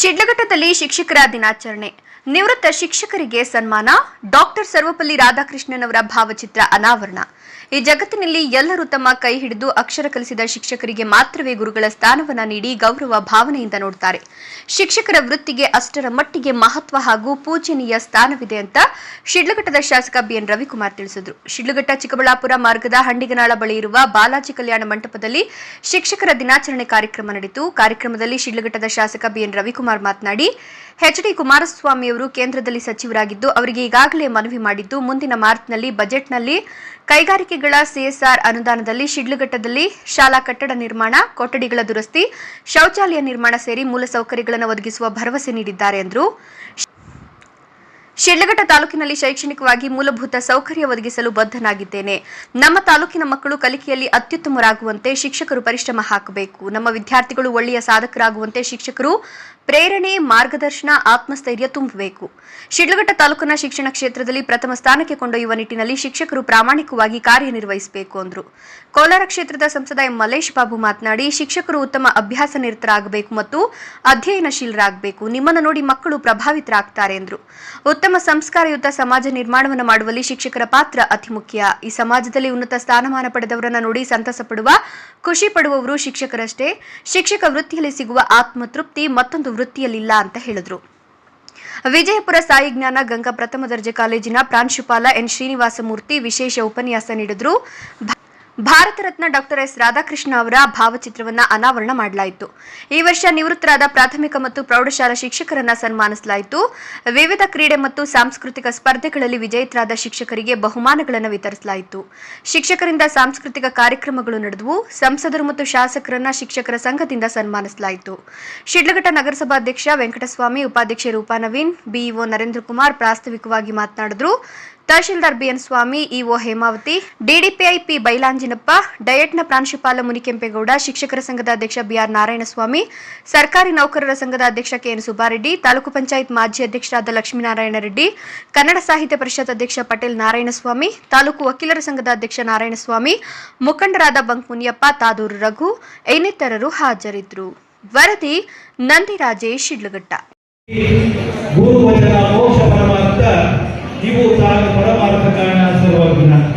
ಶಿಡ್ಲಘಟ್ಟದಲ್ಲಿ ಶಿಕ್ಷಕರ ದಿನಾಚರಣೆ. ನಿವೃತ್ತ ಶಿಕ್ಷಕರಿಗೆ ಸನ್ಮಾನ ಡಾಕ್ಟರ್ ಸರ್ವಪಲ್ಲಿ ರಾಧಾಕೃಷ್ಣನ್ ಅವರ ಭಾವಚಿತ್ರ ಅನಾವರಣ. ಈ ಜಗತ್ತಿನಲ್ಲಿ ಎಲ್ಲರೂ ತಮ್ಮ ಕೈ ಹಿಡಿದು ಅಕ್ಷರ ಕಲಿಸಿದ ಶಿಕ್ಷಕರಿಗೆ ಮಾತ್ರವೇ ಗುರುಗಳ ಸ್ಥಾನವನ್ನ ನೀಡಿ ಗೌರವ, ಭಾವನೆಯಿಂದ ನೋಡ್ತಾರೆ. ಶಿಕ್ಷಕರ ವೃತ್ತಿಗೆ ಅಷ್ಟರ ಮಟ್ಟಿಗೆ ಮಹತ್ವ ಹಾಗೂ ಪೂಜನೀಯ ಸ್ಥಾನವಿದೆ ಅಂತ ಶಿಡ್ಲಘಟ್ಟದ ಶಾಸಕ ಬಿಎನ್ ರವಿಕುಮಾರ್ ತಿಳಿಸಿದರು. ಶಿಡ್ಲಘಟ್ಟ ಚಿಕ್ಕಬಳ್ಳಾಪುರ ಮಾರ್ಗದ ಹಂಡಿಗನಾಳ ಬಳಿ ಇರುವ ಬಾಲಾಜಿ ಕಲ್ಯಾಣ ಮಂಟಪದಲ್ಲಿ ಶಿಕ್ಷಕರ ದಿನಾಚರಣೆ ಕಾರ್ಯಕ್ರಮ ನಡೆಯಿತು. ಕಾರ್ಯಕ್ರಮದಲ್ಲಿ ಶಿಡ್ಲಘಟ್ಟದ ಶಾಸಕ ಬಿಎನ್ ರವಿಕುಮಾರ್ ಮಾತನಾಡಿ ಎಚ್ಡಿ ಕುಮಾರಸ್ವಾಮಿ ಅವರು ಕೇಂದ್ರದಲ್ಲಿ ಸಚಿವರಾಗಿದ್ದು, ಅವರಿಗೆ ಈಗಾಗಲೇ ಮನವಿ ಮಾಡಿದ್ದು, ಮುಂದಿನ ಮಾರ್ಚ್ನಲ್ಲಿ ಬಜೆಟ್ನಲ್ಲಿ ಕೈಗಾರಿಕೆಗಳ ಸಿಎಸ್ಆರ್ ಅನುದಾನದಲ್ಲಿ ಶಿಡ್ಲಘಟ್ಟದಲ್ಲಿ ಶಾಲಾ ಕಟ್ಟಡ ನಿರ್ಮಾಣ, ಕೊಠಡಿಗಳ ದುರಸ್ತಿ, ಶೌಚಾಲಯ ನಿರ್ಮಾಣ ಸೇರಿ ಮೂಲಸೌಕರ್ಯಗಳನ್ನು ಒದಗಿಸುವ ಭರವಸೆ ನೀಡಿದ್ದಾರೆ ಎಂದರು ಶಿಡ್ಲಘಟ್ಟ ತಾಲೂಕಿನಲ್ಲಿ ಶೈಕ್ಷಣಿಕವಾಗಿ ಮೂಲಭೂತ ಸೌಕರ್ಯ ಒದಗಿಸಲು ಬದ್ಧನಾಗಿದ್ದೇನೆ. ನಮ್ಮ ತಾಲೂಕಿನ ಮಕ್ಕಳು ಕಲಿಕೆಯಲ್ಲಿ ಅತ್ಯುತ್ತಮರಾಗುವಂತೆ ಶಿಕ್ಷಕರು ಪರಿಶ್ರಮ ಹಾಕಬೇಕು. ನಮ್ಮ ವಿದ್ಯಾರ್ಥಿಗಳು ಒಳ್ಳೆಯ ಸಾಧಕರಾಗುವಂತೆ ಶಿಕ್ಷಕರು ಪ್ರೇರಣೆ, ಮಾರ್ಗದರ್ಶನ, ಆತ್ಮಸ್ಥೈರ್ಯ ತುಂಬಬೇಕು. ಶಿಡ್ಲಘಟ್ಟ ತಾಲೂಕಿನ ಶಿಕ್ಷಣ ಕ್ಷೇತ್ರದಲ್ಲಿ ಪ್ರಥಮ ಸ್ಥಾನಕ್ಕೆ ಕೊಂಡೊಯ್ಯುವ ನಿಟ್ಟಿನಲ್ಲಿ ಶಿಕ್ಷಕರು ಪ್ರಾಮಾಣಿಕವಾಗಿ ಕಾರ್ಯನಿರ್ವಹಿಸಬೇಕು ಎಂದರು ಕೋಲಾರ ಕ್ಷೇತ್ರದ ಸಂಸದ ಎಂ ಮಲ್ಲೇಶ್ ಬಾಬು ಮಾತನಾಡಿ, ಶಿಕ್ಷಕರು ಉತ್ತಮ ಅಭ್ಯಾಸ ನಿರತರಾಗಬೇಕು ಮತ್ತು ಅಧ್ಯಯನಶೀಲರಾಗಬೇಕು. ನಿಮ್ಮನ್ನು ನೋಡಿ ಮಕ್ಕಳು ಪ್ರಭಾವಿತರಾಗ್ತಾರೆ ಎಂದರು ಉತ್ತಮ ಸಂಸ್ಕಾರಯುತ ಸಮಾಜ ನಿರ್ಮಾಣವನ್ನು ಮಾಡುವಲ್ಲಿ ಶಿಕ್ಷಕರ ಪಾತ್ರ ಅತಿ ಮುಖ್ಯ. ಈ ಸಮಾಜದಲ್ಲಿ ಉನ್ನತ ಸ್ಥಾನಮಾನ ಪಡೆದವರನ್ನ ನೋಡಿ ಸಂತಸ ಪಡುವ ಖುಷಿ ಪಡುವವರು ಶಿಕ್ಷಕರಷ್ಟೇ. ಶಿಕ್ಷಕ ವೃತ್ತಿಯಲ್ಲಿ ಸಿಗುವ ಆತ್ಮತೃಪ್ತಿ ಮತ್ತೊಂದು ವೃತ್ತಿಯಲ್ಲಿಲ್ಲ ಅಂತ ಹೇಳಿದ್ರು. ವಿಜಯಪುರ ಸಾಯಿ ಜ್ಞಾನ ಗಂಗಾ ಪ್ರಥಮ ದರ್ಜೆ ಕಾಲೇಜಿನ ಪ್ರಾಂಶುಪಾಲ ಎನ್ ಶ್ರೀನಿವಾಸಮೂರ್ತಿ ವಿಶೇಷ ಉಪನ್ಯಾಸ ನೀಡಿದ್ರು. ಭಾರತ ರತ್ನ ಡಾಕ್ಟರ್ ಎಸ್ ರಾಧಾಕೃಷ್ಣ ಅವರ ಭಾವಚಿತ್ರವನ್ನ ಅನಾವರಣ ಮಾಡಲಾಯಿತು. ಈ ವರ್ಷ ನಿವೃತ್ತರಾದ ಪ್ರಾಥಮಿಕ ಮತ್ತು ಪ್ರೌಢಶಾಲಾ ಶಿಕ್ಷಕರನ್ನ ಸನ್ಮಾನಿಸಲಾಯಿತು. ವಿವಿಧ ಕ್ರೀಡೆ ಮತ್ತು ಸಾಂಸ್ಕೃತಿಕ ಸ್ಪರ್ಧೆಗಳಲ್ಲಿ ವಿಜೇತರಾದ ಶಿಕ್ಷಕರಿಗೆ ಬಹುಮಾನಗಳನ್ನು ವಿತರಿಸಲಾಯಿತು. ಶಿಕ್ಷಕರಿಂದ ಸಾಂಸ್ಕೃತಿಕ ಕಾರ್ಯಕ್ರಮಗಳು ನಡೆದವು. ಸಂಸದರು ಮತ್ತು ಶಾಸಕರನ್ನ ಶಿಕ್ಷಕರ ಸಂಘದಿಂದ ಸನ್ಮಾನಿಸಲಾಯಿತು. ಶಿಡ್ಲಘಟ್ಟ ನಗರಸಭಾಧ್ಯಕ್ಷ ವೆಂಕಟಸ್ವಾಮಿ, ಉಪಾಧ್ಯಕ್ಷೆ ರೂಪಾ ನವೀನ್, ಬಿಇಒ ನರೇಂದ್ರ ಕುಮಾರ್ ಪ್ರಾಸ್ತಾವಿಕವಾಗಿ ಮಾತನಾಡಿದ್ರು. Tahsildar B N Swamy, EO Hemavathi, DDPI P Bailanjinappa, ಡಯಟ್ನ ಪ್ರಾಂಶುಪಾಲ ಮುನಿಕೆಂಪೇಗೌಡ, ಶಿಕ್ಷಕರ ಸಂಘದ ಅಧ್ಯಕ್ಷ ಬಿಆರ್ ನಾರಾಯಣಸ್ವಾಮಿ, ಸರ್ಕಾರಿ ನೌಕರರ ಸಂಘದ ಅಧ್ಯಕ್ಷ ಕೆಎನ್ ಸುಬ್ಬಾರೆಡ್ಡಿ, ತಾಲೂಕು ಪಂಚಾಯತ್ ಮಾಜಿ ಅಧ್ಯಕ್ಷರಾದ ಲಕ್ಷ್ಮೀನಾರಾಯಣ ರೆಡ್ಡಿ, ಕನ್ನಡ ಸಾಹಿತ್ಯ ಪರಿಷತ್ ಅಧ್ಯಕ್ಷ ಪಟೇಲ್ ನಾರಾಯಣಸ್ವಾಮಿ, ತಾಲೂಕು ವಕೀಲರ ಸಂಘದ ಅಧ್ಯಕ್ಷ ನಾರಾಯಣಸ್ವಾಮಿ, ಮುಖಂಡರಾದ ಬಂಕ್ ಮುನಿಯಪ್ಪ ತಾದೂರು ರಘು, ಇನ್ನಿತರರು ಹಾಜರಿದ್ದರು. ವರದಿ ನಂದಿರಾಜೇಶ್ ಶಿಡ್ಲಘಟ್ಟ. ಗುರು ವಚನ ಮೋಕ್ಷ ಪರಮಾರ್ಥ ಇವು ತಾನು ಪರಮಾರ್ಥ ಕಾರಣ ಸರ್ವಜ್ಞ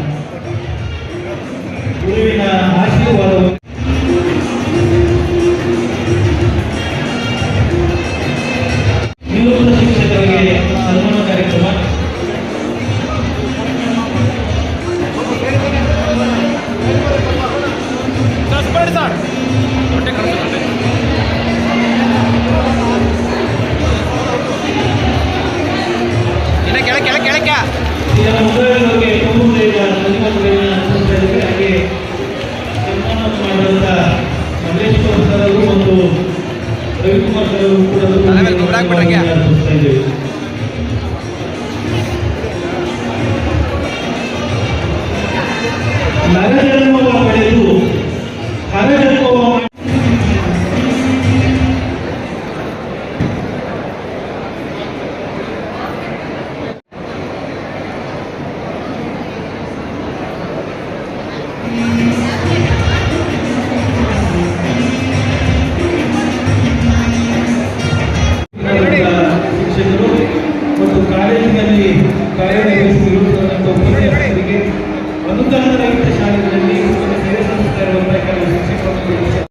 ಅನುದಾನ ರಹಿತ ಶಾಲೆಗಳಲ್ಲಿ ಉತ್ತಮ ಸೇವೆ ಸಲ್ಲಿಸ್ತಾ ಇರುವಂತಹ ಕೆಲವು ಶಿಕ್ಷಕರು.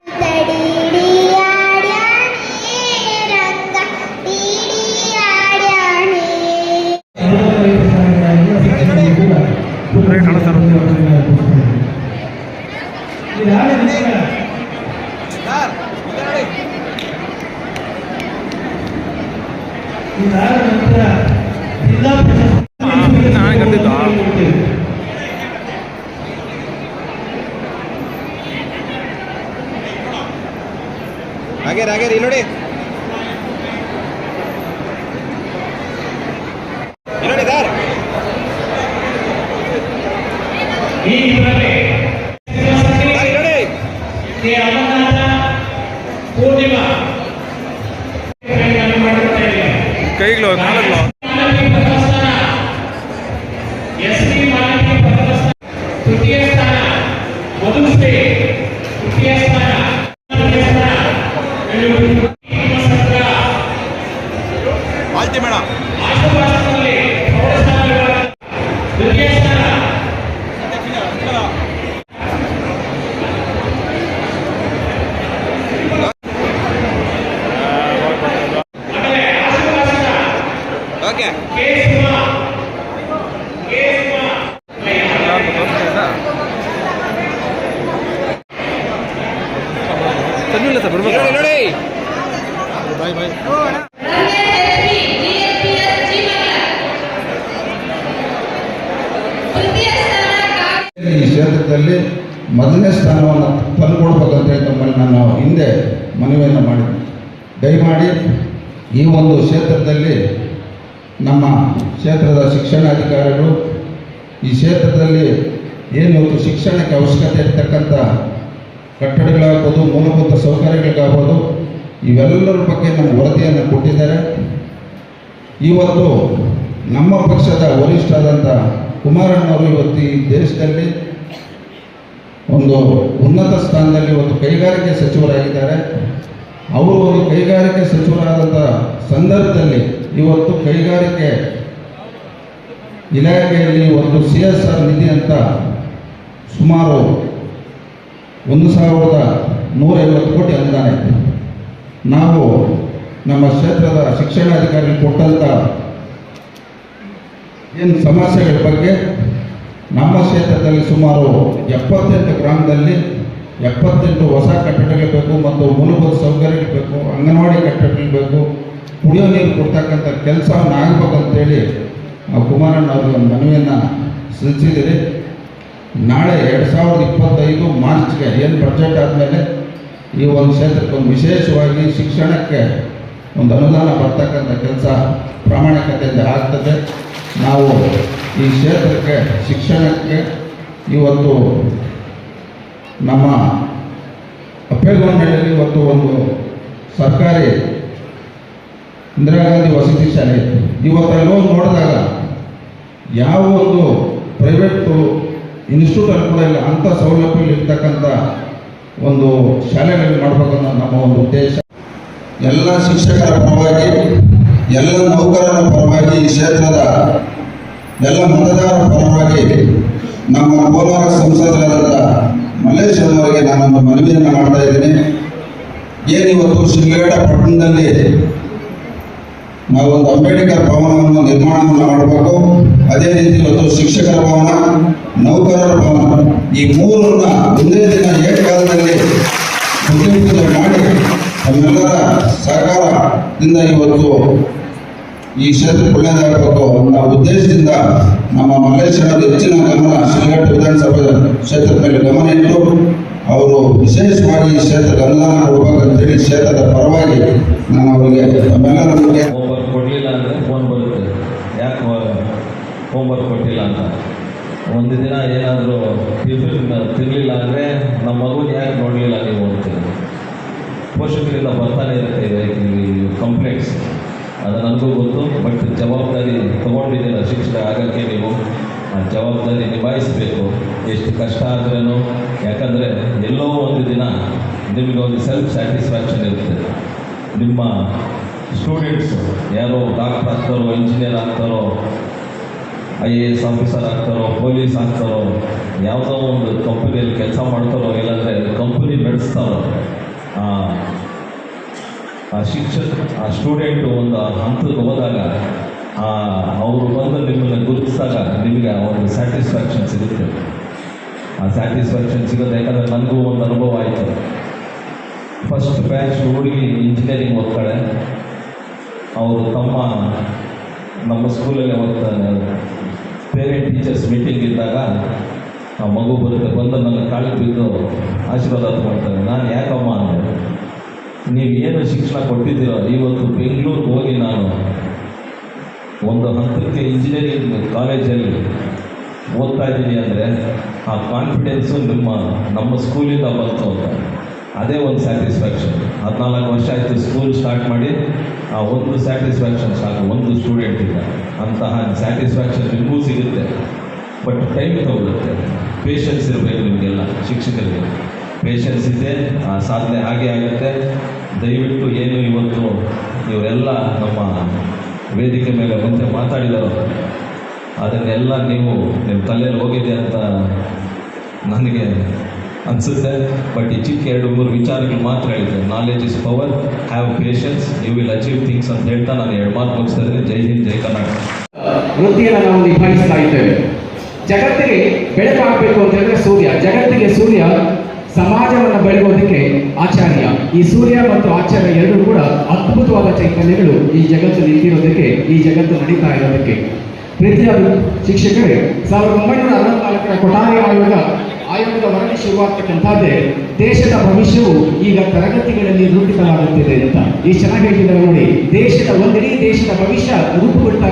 ಅಮರನಾಥ ಪೂರ್ಣಿಮಾ ನೋಡಿ ನೋಡಿ ಎಸ್ಪಿ ಮಾನವೀಯ ಪ್ರಥಮಸ್ಥಾನ, ತೃತೀಯ ಸ್ಥಾನ okay. K Suma K Suma ತನ್ನಿಲ್ಲ sir ಬಿಡ್ಬೇಕು ನೋಡಿ. ಬಾಯ್ ಬಾಯ್. ಈ ಕ್ಷೇತ್ರದಲ್ಲಿ ಮೊದಲನೇ ಸ್ಥಾನವನ್ನು ತಂದುಕೊಡ್ಬೇಕಂತ ಹೇಳಿ ತಮ್ಮಲ್ಲಿ ನಾನು ಹಿಂದೆ ಮನವಿಯನ್ನು ಮಾಡಿದ್ದೆ. ದಯಮಾಡಿ ಈ ಒಂದು ಕ್ಷೇತ್ರದಲ್ಲಿ ನಮ್ಮ ಕ್ಷೇತ್ರದ ಶಿಕ್ಷಣಾಧಿಕಾರಿಗಳು ಈ ಕ್ಷೇತ್ರದಲ್ಲಿ ಏನು ಶಿಕ್ಷಣಕ್ಕೆ ಅವಶ್ಯಕತೆ ಇರ್ತಕ್ಕಂಥ ಕಟ್ಟಡಗಳಾಗ್ಬೋದು, ಮೂಲಭೂತ ಸೌಕರ್ಯಗಳಿಗಾಗ್ಬೋದು, ಇವೆಲ್ಲರ ಬಗ್ಗೆ ನಮ್ಮ ವರದಿಯನ್ನು ಕೊಟ್ಟಿದ್ದಾರೆ. ಇವತ್ತು ನಮ್ಮ ಪಕ್ಷದ ವರಿಷ್ಠರಾದಂಥ ಕುಮಾರಣ್ಣವರು ಇವತ್ತು ಈ ದೇಶದಲ್ಲಿ ಒಂದು ಉನ್ನತ ಸ್ಥಾನದಲ್ಲಿ ಇವತ್ತು ಕೈಗಾರಿಕೆ ಸಚಿವರಾಗಿದ್ದಾರೆ. ಅವರು ಒಂದು ಕೈಗಾರಿಕೆ ಸಚಿವರಾದಂಥ ಸಂದರ್ಭದಲ್ಲಿ ಇವತ್ತು ಕೈಗಾರಿಕೆ ಇಲಾಖೆಯಲ್ಲಿ ಒಂದು ಸಿ ಎಸ್ ಆರ್ ನಿಧಿ ಅಂತ ಸುಮಾರು ಒಂದು ಸಾವಿರದ ನೂರೈವತ್ತು ಕೋಟಿ ಅನುದಾನ ಇದೆ. ನಾವು ನಮ್ಮ ಕ್ಷೇತ್ರದ ಶಿಕ್ಷಣಾಧಿಕಾರಿ ಕೊಟ್ಟಂಥ ಏನು ಸಮಸ್ಯೆಗಳ ಬಗ್ಗೆ ನಮ್ಮ ಕ್ಷೇತ್ರದಲ್ಲಿ ಸುಮಾರು ಎಪ್ಪತ್ತೆಂಟು ಗ್ರಾಮದಲ್ಲಿ ಎಪ್ಪತ್ತೆಂಟು ಹೊಸ ಕಟ್ಟಡಗಳು ಬೇಕು ಮತ್ತು ಮೂಲಭೂತ ಸೌಕರ್ಯಗಳು ಬೇಕು ಅಂಗನವಾಡಿ ಕಟ್ಟಡಗಳು ಬೇಕು ಕುಡಿಯೋ ನೀರು ಕೊಡ್ತಕ್ಕಂಥ ಕೆಲಸವನ್ನು ಆಗಬೇಕಂತೇಳಿ ಅವರಿಗೆ ಒಂದು ಮನವಿಯನ್ನು ಸಲ್ಲಿಸಿದ್ದೀರಿ. ನಾಳೆ ಎರಡು ಸಾವಿರದ ಇಪ್ಪತ್ತೈದು ಮಾರ್ಚ್ಗೆ ಏನು ಬಜೆಟ್ ಆದಮೇಲೆ ಈ ಒಂದು ಕ್ಷೇತ್ರಕ್ಕೆ ಒಂದು ವಿಶೇಷವಾಗಿ ಶಿಕ್ಷಣಕ್ಕೆ ಒಂದು ಅನುದಾನ ಬರ್ತಕ್ಕಂಥ ಕೆಲಸ ಪ್ರಾಮಾಣಿಕತೆಯಿಂದ ಆಗ್ತದೆ. ನಾವು ಈ ಕ್ಷೇತ್ರಕ್ಕೆ, ಶಿಕ್ಷಣಕ್ಕೆ ಇವತ್ತು ನಮ್ಮ ಅಪ್ಪೇಗೌಡನಹಳ್ಳಿಯಲ್ಲಿ ಇವತ್ತು ಒಂದು ಸರ್ಕಾರಿ ಇಂದಿರಾ ಗಾಂಧಿ ವಸತಿ ಶಾಲೆ. ಇವತ್ತು ಅಲ್ಲೋಗಿ ನೋಡಿದಾಗ ಯಾವ ಒಂದು ಪ್ರೈವೇಟು ಇನ್ಸ್ಟಿಟ್ಯೂಟಲ್ಲಿ ಕೂಡ ಇಲ್ಲ ಅಂಥ ಸೌಲಭ್ಯಗಳು ಇರ್ತಕ್ಕಂಥ ಒಂದು ಶಾಲೆಗಳಲ್ಲಿ ಮಾಡಬೇಕನ್ನೋ ನಮ್ಮ ಒಂದು ಉದ್ದೇಶ. ಎಲ್ಲ ಶಿಕ್ಷಕರ ಪರವಾಗಿ, ಎಲ್ಲ ನೌಕರರ ಪರವಾಗಿ ಈ ಕ್ಷೇತ್ರದ ಎಲ್ಲ ಮತದಾರರ ಪರವಾಗಿ ನಮ್ಮ ಕೋಲಾರ ಸಂಸದರಾದ ಮಲ್ಲೇಶ್ವರವರಿಗೆ ನಾನೊಂದು ಮನವಿಯನ್ನು ಮಾಡ್ತಾ ಇದ್ದೀನಿ. ಏನಿವತ್ತು ಶಿಲ್ಘಟ್ಟ ಪಟ್ಟಣದಲ್ಲಿ ನಾವೊಂದು ಅಂಬೇಡ್ಕರ್ ಭವನವನ್ನು ನಿರ್ಮಾಣವನ್ನು ಮಾಡಬೇಕು. ಅದೇ ರೀತಿ ಇವತ್ತು ಶಿಕ್ಷಕರ ಭವನ, ನೌಕರರ ಭವನ. ಈ ಮೂರನ್ನ ಒಂದೇ ದಿನ ಏಕಕಾಲದಲ್ಲಿ ಉದ್ಯೋಗ ಮಾಡಿ ತಮ್ಮೆಲ್ಲರ ಸಹಕಾರದಿಂದ ಇವತ್ತು ಈ ಕ್ಷೇತ್ರಕ್ಕೆ ಒಳ್ಳೆಯದಾಗಬೇಕು ಅನ್ನೋ ಉದ್ದೇಶದಿಂದ ನಮ್ಮ ಮಲ್ಲೇಶ್ವರದ ಹೆಚ್ಚಿನ ಗಮನ ಶ್ರೀಘಟ್ಟ ವಿಧಾನಸಭೆ ಕ್ಷೇತ್ರದ ಮೇಲೆ ಗಮನ ಇಟ್ಟು ಅವರು ವಿಶೇಷವಾಗಿ ಈ ಕ್ಷೇತ್ರದ ಅನುದಾನ ಕೊಡಬೇಕಂತೇಳಿ ಕ್ಷೇತ್ರದ ಪರವಾಗಿ ನಾನು ಅವರಿಗೆ ತಮ್ಮೆಲ್ಲರಿಗೆ ಹೋಮ್ವರ್ಕ್ ಕೊಡಲಿಲ್ಲ ಅಂದರೆ ಫೋನ್ ಬರುತ್ತೆ. ಯಾಕೆ ಹೋಮ್ವರ್ಕ್ ಕೊಟ್ಟಿಲ್ಲ ಅಂತ. ಒಂದು ದಿನ ಏನಾದರೂ ಟಿಫಿನ್ ತಿನ್ನಲಿಲ್ಲ ಅಂದರೆ ನಮ್ಮ ಮಗು ಯಾಕೆ ನೋಡಲಿಲ್ಲ ನೀವು ಅಂತೀರಿ ಪೋಷಕರಿಂದ ಬರ್ತಾನೆ ಇರುತ್ತೆ ಕಂಪ್ಲೇಂಟ್ಸ್ ಅದು ನನಗೂ ಗೊತ್ತು ಬಟ್ ಜವಾಬ್ದಾರಿ ತೊಗೊಂಡಿದ್ದೀರ ಶಿಕ್ಷಕ ಆಗಕ್ಕೆ ನೀವು? ಜವಾಬ್ದಾರಿ ನಿಭಾಯಿಸಬೇಕು. ಎಷ್ಟು ಕಷ್ಟ ಆದ್ರೂ ಯಾಕಂದರೆ ಎಲ್ಲೋ ಒಂದು ದಿನ ನಿಮಗೆ ಒಂದು ಸೆಲ್ಫ್ ಸ್ಯಾಟಿಸ್ಫ್ಯಾಕ್ಷನ್ ಇರುತ್ತೆ. ನಿಮ್ಮ ಸ್ಟೂಡೆಂಟ್ಸು ಯಾರೋ ಡಾಕ್ಟರ್ ಆಗ್ತಾರೋ ಇಂಜಿನಿಯರ್ ಆಗ್ತಾರೋ ಐ ಎ ಎಸ್ ಆಫೀಸರ್ ಆಗ್ತಾರೋ ಪೊಲೀಸ್ ಆಗ್ತಾರೋ ಯಾವುದೋ ಒಂದು ಕಂಪ್ನಿಯಲ್ಲಿ ಕೆಲಸ ಮಾಡ್ತಾರೋ ಇಲ್ಲಾಂದರೆ ಕಂಪ್ನಿ ನಡೆಸ್ತಾರೋ. ಆ, ಆ ಶಿಕ್ಷಕ ಆ ಸ್ಟೂಡೆಂಟು ಒಂದು ಹಂತಕ್ಕೆ ಹೋದಾಗ ಆ, ಅವರು ಬಂದು ನಿಮ್ಮನ್ನು ಗುರುತಿಸಿದಾಗ ನಿಮಗೆ ಒಂದು ಸ್ಯಾಟಿಸ್ಫ್ಯಾಕ್ಷನ್ ಸಿಗುತ್ತೆ. ಆ ಸ್ಯಾಟಿಸ್ಫ್ಯಾಕ್ಷನ್ ಸಿಗೋದು ಯಾಕಂದರೆ ನನಗೂ ಒಂದು ಅನುಭವ ಆಯಿತು. ಫಸ್ಟ್ ಬ್ಯಾಚ್ ಹುಡುಗಿ ಇಂಜಿನಿಯರಿಂಗ್ ಓದ್ತಾಳೆ. ಅವರು ತಮ್ಮ ನಮ್ಮ ಸ್ಕೂಲಲ್ಲಿ ಓದ್ತಾನೆ ಪೇರೆಂಟ್ ಟೀಚರ್ಸ್ ಮೀಟಿಂಗ್ ಇದ್ದಾಗ ಆ ಮಗು ಬರುತ್ತೆ ಬಂದು ನನ್ನ ಕಾಲಿಗೆ ಬಿದ್ದು ಆಶೀರ್ವಾದ ಮಾಡ್ತಾರೆ ನಾನು ಯಾಕಮ್ಮ ಅಂದರೆ ನೀವು ಏನು ಶಿಕ್ಷಣ ಕೊಟ್ಟಿದ್ದೀರೋ ಇವತ್ತು ಬೆಂಗಳೂರಿಗೆ ಹೋಗಿ ನಾನು ಒಂದು ಹಂತಕ್ಕೆ ಇಂಜಿನಿಯರಿಂಗ್ ಕಾಲೇಜಲ್ಲಿ ಓದ್ತಾ ಇದ್ದೀನಿ ಅಂದರೆ ಆ ಕಾನ್ಫಿಡೆನ್ಸು ನಿಮ್ಮ, ನಮ್ಮ ಸ್ಕೂಲಿಂದ ಬಂತು ಅಂತ. ಅದೇ ಒಂದು ಸ್ಯಾಟಿಸ್ಫ್ಯಾಕ್ಷನ್ ಹದಿನಾಲ್ಕು ವರ್ಷ ಆಯಿತು ಸ್ಕೂಲ್ ಸ್ಟಾರ್ಟ್ ಮಾಡಿ, ಆ ಒಂದು ಸ್ಯಾಟಿಸ್ಫ್ಯಾಕ್ಷನ್ ಸಾಕು, ಒಂದು ಸ್ಟೂಡೆಂಟಿಂದ ಅಂತಹ ಸ್ಯಾಟಿಸ್ಫ್ಯಾಕ್ಷನ್ ನಿಮಗೂ ಸಿಗುತ್ತೆ. ಬಟ್ ಟೈಮ್ ತಗೊಳುತ್ತೆ. ಪೇಷನ್ಸ್ ಇರಬೇಕು ನಿಮಗೆಲ್ಲ, ಶಿಕ್ಷಕರಿಗೆ. ಪೇಷನ್ಸ್ ಇದೆ, ಆ ಸಾಧನೆ ಹಾಗೆ ಆಗುತ್ತೆ. ದಯವಿಟ್ಟು ಏನು ಇವತ್ತು ಇವರೆಲ್ಲ ನಮ್ಮ ವೇದಿಕೆ ಮೇಲೆ ಮುಂಚೆ ಮಾತಾಡಿದರು. ಅದನ್ನೆಲ್ಲ ನೀವು ನಿಮ್ಮ ತಲೆಯಲ್ಲಿ ಹೋಗಿದೆ ಅಂತ ನನಗೆ ಅನಿಸುತ್ತೆ. ಬಟ್ ಈ ಚಿಕ್ಕ ಎರಡು ಮೂರು ವಿಚಾರಗಳು ಮಾತ್ರ ಹೇಳಿದ್ದೆ. Knowledge is power have patience you will achieve things ಅಂತ ಹೇಳ್ತಾ ನಾನು ಎರಡು ಮಾತು ಮುಗಿಸ್ತಾ ಇದ್ದೀನಿ. ಜೈ ಹಿಂದ್, ಜೈ ಕರ್ನಾಟಕ. ವೃತ್ತಿಯನ್ನು ನಾವು ನಿಭಾಯಿಸ್ತಾ ಇದ್ದೇವೆ. ಜಗತ್ತಿಗೆ ಬೆಳಕಾಗಬೇಕು ಅಂತ ಹೇಳಿದ್ರೆ ಸೂರ್ಯ. ಜಗತ್ತಿಗೆ ಸೂರ್ಯ ಸಮಾಜವನ್ನು ಬೆಳಗೋದಕ್ಕೆ ಆಚಾರ್ಯ, ಈ ಸೂರ್ಯ ಮತ್ತು ಆಚಾರ್ಯ ಎರಡೂ ಕೂಡ ಅದ್ಭುತವಾದ ಚೈತನ್ಯಗಳು ಈ ಜಗತ್ತು ನಿಂತಿರೋದಕ್ಕೆ ಈ ಜಗತ್ತು ನಡೀತಾ ಇರೋದಕ್ಕೆ. ಪ್ರೀತಿಯ ಶಿಕ್ಷಕರೇ, ಸಾವಿರದ ಒಂಬೈನೂರ ಅರವತ್ನಾಲ್ಕರ ಕೊಠಾರಿ ಆಯೋಗ, ಆಯೋಗದ ವರದಿ ಶುರುವಾಗ್ತಕ್ಕಂಥದ್ದೇ ದೇಶದ ಭವಿಷ್ಯವು ಈಗ ತರಗತಿಗಳಲ್ಲಿ ರೂಪಿತವಾಗುತ್ತಿದೆ ಅಂತ. ಈ ಚೆನ್ನಾಗಿ ಹೇಳಿದ್ದಾರೆ ನೋಡಿ, ದೇಶದ ಒಂದಿಡೀ ದೇಶದ ಭವಿಷ್ಯ ರೂಪುಗೊಳ್ತಾ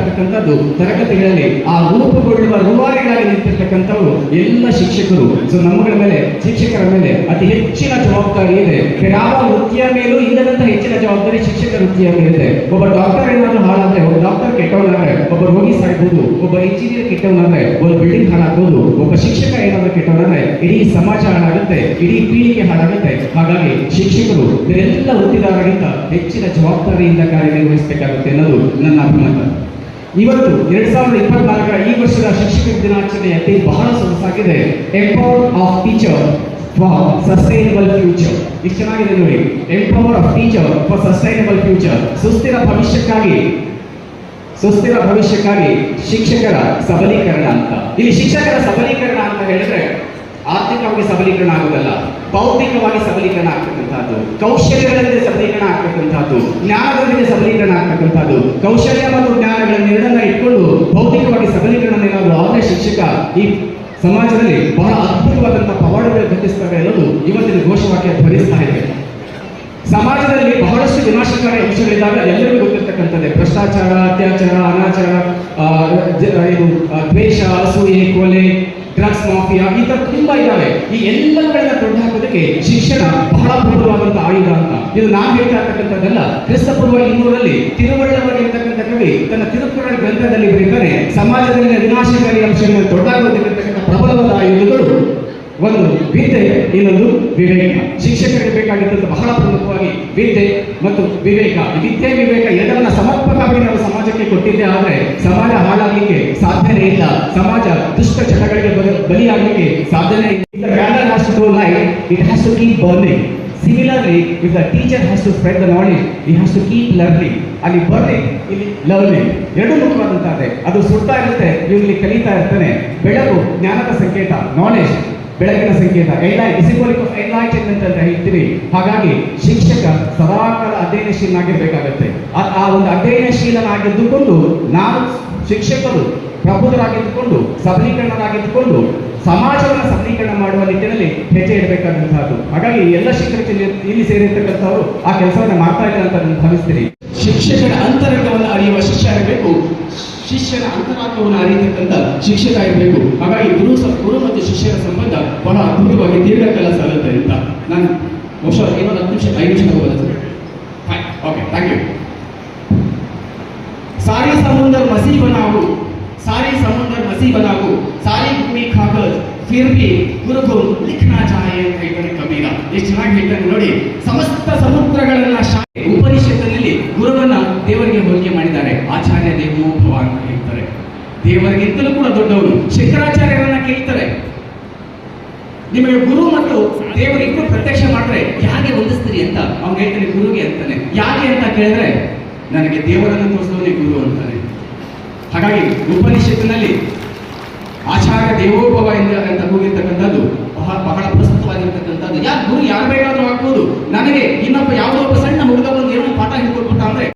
ತರಗತಿಗಳಲ್ಲಿ ಆ ರೂಪುಗೊಳ್ಳುವ ರೂವಾರಿಗಳಾಗಿ ನಿಂತಿರ್ತಕ್ಕಂಥವ್ರು ಎಲ್ಲ ಶಿಕ್ಷಕರು. ಸೊ ನಮ್ಮಗಳ ಮೇಲೆ, ಶಿಕ್ಷಕರ ಮೇಲೆ ಅತಿ ಹೆಚ್ಚಿನ ಜವಾಬ್ದಾರಿ ಇದೆ. ಯಾವ ವೃತ್ತಿಯ ಮೇಲೂ ಇಲ್ಲದಂತಹ ಹೆಚ್ಚಿನ ಜವಾಬ್ದಾರಿ ಶಿಕ್ಷಕ ವೃತ್ತಿಯ ಮೇಲಿದೆ ಒಬ್ಬ ಡಾಕ್ಟರ್ ಏನಾದ್ರು ಹಾಳಾದ್ರೆ, ಒಬ್ಬ ಡಾಕ್ಟರ್ ಕೆಟ್ಟವನಾದ್ರೆ ಒಬ್ಬ ರೋಗಿ ಸಾಯ್ಬೋದು, ಒಬ್ಬ ಇಂಜಿನಿಯರ್ ಕೆಟ್ಟವನಾದ್ರೆ ಒಂದು ಬಿಲ್ಡಿಂಗ್ ಹಾಳಾಗ್ಬೋದು, ಒಬ್ಬ ಶಿಕ್ಷಕ ಏನಾದ್ರು ಕೆಟ್ಟವನಾದ್ರೆ ಇಡೀ ಸಮಾಜ ಹಾಳಾಗುತ್ತೆ ಇಡೀ ಪೀಳಿಗೆ ಹಾಳಾಗುತ್ತೆ. ಹಾಗಾಗಿ ಶಿಕ್ಷಕರು ಎಲ್ಲ ವೃತ್ತಿದಾರರಿಗಿಂತ ಹೆಚ್ಚಿನ ಜವಾಬ್ದಾರಿಯಿಂದ ಕಾರ್ಯನಿರ್ವಹಿಸಬೇಕಾಗುತ್ತೆ ಅನ್ನೋದು ನನ್ನ ಅಭಿಮತ. ಇವತ್ತು ಎರಡ್ ಸಾವಿರದ ಇಪ್ಪತ್ನಾಲ್ಕರ ಈ ವರ್ಷದ ಶಿಕ್ಷಕರ ದಿನಾಚರಣೆ ಅತಿ ಬಹಳ ಸೊಗಸಾಗಿದೆ. Empower of teacher for sustainable future ಇಷ್ಟು ಚೆನ್ನಾಗಿದೆ ನೋಡಿ. Empower of teacher for sustainable future ಸುಸ್ಥಿರ ಭವಿಷ್ಯಕ್ಕಾಗಿ ಸುಸ್ಥಿರ ಭವಿಷ್ಯಕ್ಕಾಗಿ ಶಿಕ್ಷಕರ ಸಬಲೀಕರಣ ಅಂತ. ಇಲ್ಲಿ ಶಿಕ್ಷಕರ ಸಬಲೀಕರಣ ಅಂತ ಹೇಳಿದ್ರೆ ಆರ್ಥಿಕವಾಗಿ ಸಬಲೀಕರಣ ಆಗೋದಲ್ಲ ಬೌದ್ಧಿಕವಾಗಿ ಸಬಲೀಕರಣ ಆಗ್ತಕ್ಕಂಥದ್ದು ಕೌಶಲ್ಯಗಳಲ್ಲಿ ಸಬಲೀಕರಣ ಆಗ್ತಕ್ಕಂಥದ್ದು, ಜ್ಞಾನದೊಂದಿಗೆ ಸಬಲೀಕರಣ ಆಗ್ತಕ್ಕಂಥದ್ದು, ಕೌಶಲ್ಯ ಮತ್ತು ಜ್ಞಾನಗಳನ್ನು ಎರಡನ್ನ ಇಟ್ಕೊಂಡು ಭೌತಿಕವಾಗಿ ಸಬಲೀಕರಣ ಏನಾದ್ರು ಆದರೆ ಶಿಕ್ಷಕ ಈ ಸಮಾಜದಲ್ಲಿ ಬಹಳ ಅದ್ಭುತವಾದಂತಹ ಪವಾಡಗಳು ಘಟಿಸ್ತಾರೆ ಅನ್ನೋದು ಇವತ್ತಿನ ಘೋಷವಾಕ್ಯ ಧ್ವನಿಸ್ತಾ ಇದೆ ಸಮಾಜದಲ್ಲಿ ಬಹಳಷ್ಟು ವಿನಾಶಕಾರಿ ಅಂಶಗಳಿದ್ದಾಗ ಎಲ್ಲರಿಗೂ ಗೊತ್ತಿರ್ತಕ್ಕಂಥದ್ದೇ. ಭ್ರಷ್ಟಾಚಾರ, ಅತ್ಯಾಚಾರ, ಅನಾಚಾರ ಇದು ದ್ವೇಷ, ಅಸೂಯೆ, ಕೊಲೆ ಡ್ರಗ್ಸ್ ಮಾಫಿಯಾ ಈ ತರ ತುಂಬಾ ಇದಾವೆ. ಈ ಎಲ್ಲಗಳನ್ನ ತೊಡೆದು ಹಾಕೋದಕ್ಕೆ ಶಿಕ್ಷಣ ಬಹಳ ಪ್ರಬಲವಾದಂತಹ ಆಯುಧ ಅಂತ. ಇದು ನಾನು ಹೇಳ್ತಾ ಇರ್ತಕ್ಕಂಥದ್ದಲ್ಲ, ಕ್ರಿಸ್ತಪೂರ್ವ ಇನ್ನೂರಲ್ಲಿ ತಿರುವಳ್ಳವರಿಗೆ ಇರ್ತಕ್ಕಂಥ ಕವಿ ತನ್ನ ತಿರುಕುರಳ ಗ್ರಂಥದಲ್ಲಿ ಬರೀತಾರೆ ಸಮಾಜದಲ್ಲಿನ ವಿನಾಶಕಾರಿ ಅಂಶಗಳನ್ನು ತೊಡೆದಾಕೋದಕ್ಕಿರ್ತಕ್ಕಂಥ ಪ್ರಬಲವಾದ ಆಯುಧಗಳು ಒಂದು ವಿದ್ಯೆ, ಇನ್ನೊಂದು ವಿವೇಕ. ಶಿಕ್ಷಕರಿಗೆ ಬೇಕಾಗಿದ್ದಂಥ ಬಹಳ ಪ್ರಮುಖವಾಗಿ ವಿದ್ಯೆ ಮತ್ತು ವಿವೇಕ, ವಿದ್ಯೆ, ವಿವೇಕ ಎರಡನ್ನ ಸಮರ್ಪಕವಾಗಿ ನಾವು ಸಮಾಜಕ್ಕೆ ಕೊಟ್ಟಿದ್ದೆ ಆದರೆ ಸಮಾಜ ಹಾಳಾಗಲಿಕ್ಕೆ ಸಾಧ್ಯನೇ ಇಲ್ಲ. ಸಮಾಜ ದುಷ್ಟ ಚಟಗಳಿಗೆ ಬಲಿ- ಬಲಿಯಾಗ್ಲಿಕ್ಕೆ ಸಾಧ್ಯನೇ ಇಲ್ಲ. Banner has to light it has to keep burning similarly if the teacher has to spread the knowledge it has to keep learning ಅಲ್ಲಿ ಬರ್ನಿಂಗ್ ಇಲ್ಲಿ ಲರ್ನಿಂಗ್ ಎರಡು ಮುಖ್ಯವಾದಂತಹ ಅದು ಸುಡ್ತಾ ಇರುತ್ತೆ ಇವಲ್ಲಿ ಕಲಿತಾ ಇರ್ತಾನೆ. ಬೆಳಕು, ಜ್ಞಾನದ ಸಂಕೇತ ನಾಲೆಜ್ ಬೆಳಕಿನ ಸಂಕೇತ ಎನ್ಲೈಟ್ ಇಸಿಕೋಲಿಕ್ ಎನ್ಲೈಟನ್ಮೆಂಟ್ ಅಂತ ಹೇಳ್ತೀವಿ. ಹಾಗಾಗಿ ಶಿಕ್ಷಕ ಸದಾಕಾಲ ಅಧ್ಯಯನಶೀಲನಾಗಿರ್ಬೇಕಾಗತ್ತೆ. ಆ- ಒಂದು ಅಧ್ಯಯನಶೀಲನಾಗಿದ್ದುಕೊಂಡು ನಾವು ಶಿಕ್ಷಕರು, ಪ್ರಬುದ್ಧರಾಗಿದ್ದುಕೊಂಡು, ಸಬಲೀಕರಣರಾಗಿದ್ದುಕೊಂಡು, ಸಮಾಜವನ್ನು ಸಬಲೀಕರಣ ಮಾಡುವ ನಿಟ್ಟಿನಲ್ಲಿ ಹೆಜ್ಜೆ ಇಡಬೇಕಾದಂತಹದ್ದು. ಹಾಗಾಗಿ ಎಲ್ಲ ಶಿಕ್ಷಕರು ಇಲ್ಲಿ- ಸೇರಿರ್ತಕ್ಕಂಥವರು ಆ ಕೆಲಸವನ್ನು ಮಾಡ್ತಾ ಇದ್ದಾರೆ ಅಂತ ನಾನು ಭಾವಿಸ್ತೀನಿ. ಶಿಕ್ಷಕರ ಅಂತರಂಗವನ್ನು ಅರಿಯುವ ಶಿಕ್ಷಣ ಇರಬೇಕು ಶಿಷ್ಯನ ಅಂತರಾತ್ಮವನ್ನು ಅರಿಯತಕ್ಕಂಥ ಶಿಕ್ಷಕ ಇರಬೇಕು ಹಾಗಾಗಿ ಗುರು ಸ- ಗುರು ಮತ್ತು ಶಿಷ್ಯರ ಸಂಬಂಧ ಬಹಳ ಅದ್ಭುತವಾಗಿ ದೀರ್ಘಕಾಲ ಸಾಗುತ್ತೆ ಅಂತ ನಾನು ಬಹುಶಃ ಇನ್ನೊಂದು ಹತ್ತು ನಿಮಿಷ ಐದು ನಿಮಿಷ ತಗೋಬೋದಾ sir fine okay thank you सारे समुंदर मसीह बनाओ सारे समुंदर मसीह बनाओ सारी भूमि खाकर फिर भी ಗುರು को लिखना चाहे ಅಂತ ಹೇಳ್ತಾನೆ ಕಬೀರ ಎಷ್ಟು ಚೆನ್ನಾಗಿ ಹೇಳ್ತಾನೆ ನೋಡಿ ಸಮಸ್ತ ಸಮುದ್ರಗಳನ್ನ ಶಾ- ಉಪನಿಷತ್ತಿನಲ್ಲಿ ಗುರುವನ್ನ ದೇವರಿಗೆ ಹೋಲಿಕೆ ಮಾಡಿದ್ದಾರೆ. ಆಚಾರ್ಯ ದೇವೋಭವ ಅಂತ ಹೇಳ್ತಾರೆ. ದೇವರಿಗಿಂತಲೂ ಕೂಡ ದೊಡ್ಡವನು. ಶಂಕರಾಚಾರ್ಯರನ್ನ ಕೇಳ್ತಾರೆ. ನಿಮಗೆ ಗುರು ಮತ್ತು ದೇವರಿಗೂ ಪ್ರತ್ಯಕ್ಷ ಮಾಡ್ರೆ ಯಾಕೆ ಹೊಂದಿಸ್ತೀರಿ ಅಂತ ಅವ್ನು ಹೇಳ್ತಾನೆ, ಗುರುಗೆ ಅಂತಾನೆ. ಯಾಕೆ ಅಂತ ಕೇಳಿದ್ರೆ, ನನಗೆ ದೇವರನ್ನು ತೋರಿಸಿದವನೇ ಗುರು ಅಂತಾನೆ. ಹಾಗಾಗಿ ಉಪನಿಷತ್ತಿನಲ್ಲಿ ಆಚಾರ್ಯ ದೇವೋಭವ ಎಂದ ಅಂತ ಕೂಗಿರ್ತಕ್ಕಂಥದ್ದು ಬಹಳ ಬಹಳ ಪ್ರಸ್ತುತವಾಗಿರ್ತಕ್ಕಂಥದ್ದು ಯಾರು ಗುರು, ಯಾರು ಬೇಕಾದ್ರೂ ಆಗ್ಬೋದು. ನನಗೆ ಇನ್ನೊಬ್ಬ ಯಾವುದೋ